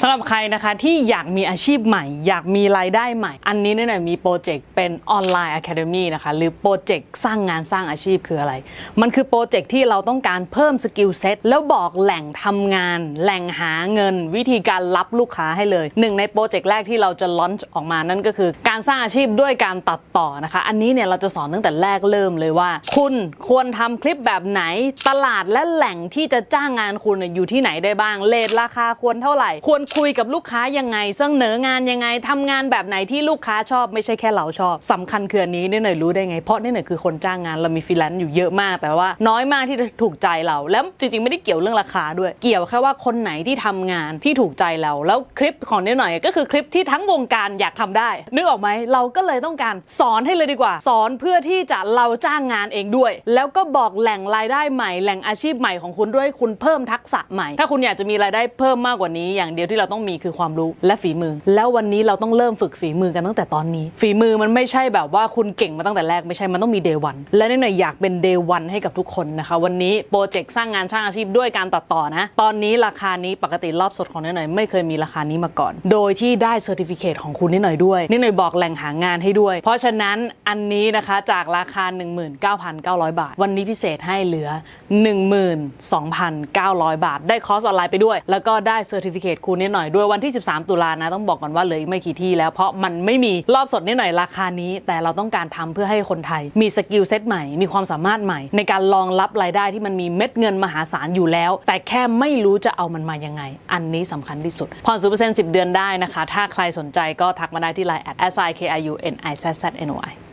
สำหรับใครนะคะที่อยากมีอาชีพใหม่ อยากมีรายได้ใหม่ อันนี้เนี่ยมีโปรเจกต์เป็นออนไลน์อะคาเดมีนะคะหรือโปรเจกต์สร้างงานสร้างอาชีพคืออะไร มันคือโปรเจกต์ที่เราต้องการเพิ่มสกิลเซ็ตแล้วบอกแหล่งทำงาน แหล่งหาเงิน วิธีการรับลูกค้าให้เลย หนึ่งในโปรเจกต์แรกที่เราจะลอนช์ออกมานั่นก็คือ การสร้างอาชีพด้วยการตัดต่อนะคะ อันนี้เนี่ยเราจะสอนตั้งแต่แรกเริ่มเลยว่า คุณควรทำคลิปแบบไหนตลาดและแหล่งที่จะจ้างงานคุณอยู่ที่ไหนได้บ้างเลทราคาควรเท่าไหร่ควรคุยกับลูกค้ายังไง เสนองานยังไงทำงานแบบไหนที่ลูกค้าชอบไม่ใช่แค่เราชอบสำคัญคืออันนี้เนี่ยหน่อยรู้ได้ไง เพราะเนี่ยหน่อยคือคนจ้างงานเรามีฟรีแลนซ์อยู่เยอะมาก แต่ว่าน้อยมากที่จะถูกใจเรา แล้วจริงๆ ไม่ได้เกี่ยวเรื่องราคาด้วย เกี่ยวแค่ว่าคนไหนที่ทำงานที่ถูกใจเรา แล้วคลิปของเนี่ยหน่อยก็คือคลิปที่ทั้งวงการอยากทำได้ นึกออกไหมเราก็เลยต้องการสอนให้เลยดีกว่า สอนเพื่อที่จะเราจ้างงานเองด้วย แล้วก็บอกแหล่งรายได้ใหม่ แหล่งอาชีพใหม่ของคุณด้วยคุณเพิ่มทักษะใหม่ ถ้าคุณอยากจะมีรายได้เพิ่มมากกว่านี้อย่างเดียวที่เราต้องมีคือความรู้และฝีมือ แล้ววันนี้เราต้องเริ่มฝึกฝีมือกันตั้งแต่ตอนนี้ ฝีมือมันไม่ใช่แบบว่าคุณเก่งมาตั้งแต่แรกไม่ใช่มันต้องมีเดวันและนี่หน่อยอยากเป็นเดวันให้กับทุกคนนะคะ วันนี้โปรเจกต์สร้างงานสร้างอาชีพด้วยการตัดต่อนะ ตอนนี้ราคานี้ปกติรอบสดของนี่หน่อยไม่เคยมีราคานี้มาก่อน โดยที่ได้เซอร์ติฟิเคของคุณนิดหน่อยด้วยนิดหน่อยบอกแหล่งหางานให้ด้วย เพราะฉะนั้นอันนี้นะคะจากราคา 19,900 บาท วันนี้พิเศษให้เหลือ 12,900 บาท ได้คอร์สออนไลน์ไปด้วย แล้วก็ได้เซอร์ติฟิเคคุณนิดหน่อยด้วยวันที่ 13 ตุลานะต้องบอกก่อนว่าเหลืออีกไม่กี่ที่แล้วเพราะมันไม่มีรอบสดนิดหน่อยราคานี้ แต่เราต้องการทำเพื่อให้คนไทย มีสกิลเซ็ตใหม่มีความสามารถใหม่ ในการรองรับรายได้ที่มันมีเม็ดเงินมหาศาลอยู่แล้ว แต่แค่ไม่รู้จะเอามันมายังไง อันนี้สำคัญที่สุดผ่อนศูนย์เปอร์เซ็นต์สิบเดือนได้นะคะ ถ้าใครสนใจก็ทักมาได้ที่ไลน์ at s i k i u n i z z n o i